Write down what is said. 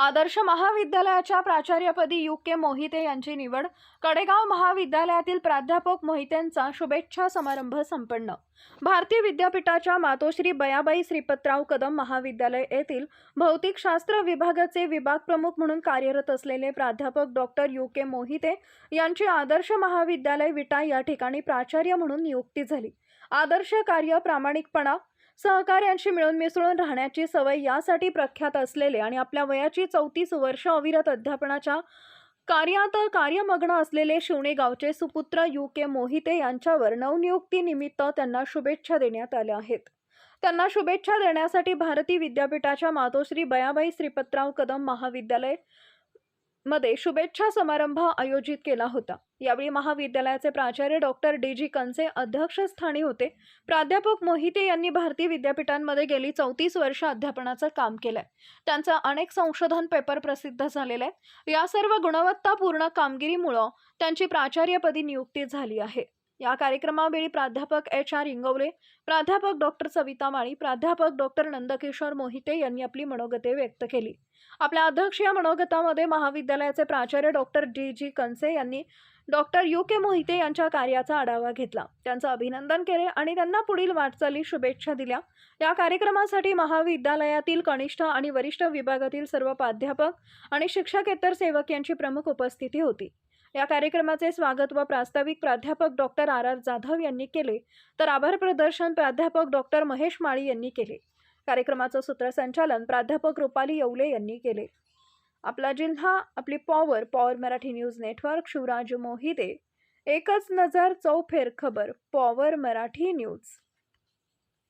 आदर्श महाविद्यालयाच्या प्राचार्यपदी यू. के. मोहिते यांची निवड. कडेगाव महाविद्यालयातील प्राध्यापक मोहितेंचा शुभेच्छा समारंभ संपन्न. भारतीय विद्यापीठाच्या मातोश्री बयाबाई श्रीपतराव कदम महाविद्यालय येथील भौतिकशास्त्र विभागाचे विभाग प्रमुख म्हणून कार्यरत असलेले प्राध्यापक डॉक्टर यू. के. मोहिते यांची आदर्श महाविद्यालय विटा या ठिकाणी प्राचार्य म्हणून नियुक्ती झाली. आदर्श कार्य प्रामाणिकपणा सहकार्यांशी मिळून मिसळून राहण्याची सवय यासाठी प्रख्यात असलेले आणि आपल्या वयाची चौतीस वर्ष अविरत अध्यापनाच्या कार्यात कार्यमग्न असलेले शिवणे गावचे सुपुत्र यू के मोहिते यांच्यावर नवनियुक्तीनिमित्त त्यांना शुभेच्छा देण्यात आल्या आहेत. त्यांना शुभेच्छा देण्यासाठी भारती विद्यापीठाच्या मातोश्री बयाबाई श्रीपतराव कदम महाविद्यालय मध्ये शुभेच्छा समारंभ आयोजित केला होता. यावेळी महाविद्यालयाचे प्राचार्य डॉक्टर डी. जी कंसे अध्यक्षस्थानी होते. प्राध्यापक मोहिते यांनी भारतीय विद्यापीठांमध्ये गेली चौतीस वर्ष अध्यापनाचं काम केलंय. त्यांचं अनेक संशोधन पेपर प्रसिद्ध झालेले आहेत. या सर्व गुणवत्तापूर्ण कामगिरीमुळं त्यांची प्राचार्यपदी नियुक्ती झाली आहे. या कार्यक्रमावेळी प्राध्यापक एच आर इंगवले प्राध्यापक डॉक्टर सविता माळी प्राध्यापक डॉक्टर नंदकिशोर मोहिते यांनी आपली मनोगते व्यक्त केली. आपल्या अध्यक्षीय मनोगतामध्ये महाविद्यालयाचे प्राचार्य डॉक्टर डी जी कंसे यांनी डॉक्टर यू के मोहिते यांच्या कार्याचा आढावा घेतला. त्यांचं अभिनंदन केले आणि त्यांना पुढील वाटचाली शुभेच्छा दिल्या. या कार्यक्रमासाठी महाविद्यालयातील कनिष्ठ आणि वरिष्ठ विभागातील सर्व प्राध्यापक आणि शिक्षकेतर सेवक यांची प्रमुख उपस्थिती होती. या कार्यक्रमाचे स्वागत व प्रास्ताविक प्राध्यापक डॉक्टर आर. आर. जाधव यांनी केले. तर आभार प्रदर्शन प्राध्यापक डॉक्टर महेश माळी यांनी केले. कार्यक्रमाचं सूत्रसंचालन प्राध्यापक रुपाली येवले यांनी केले. आपला जिल्हा आपली power power Marathi news network Shivraj Mohite. एकच नजर चौफेर खबर पॉवर मराठी न्यूज.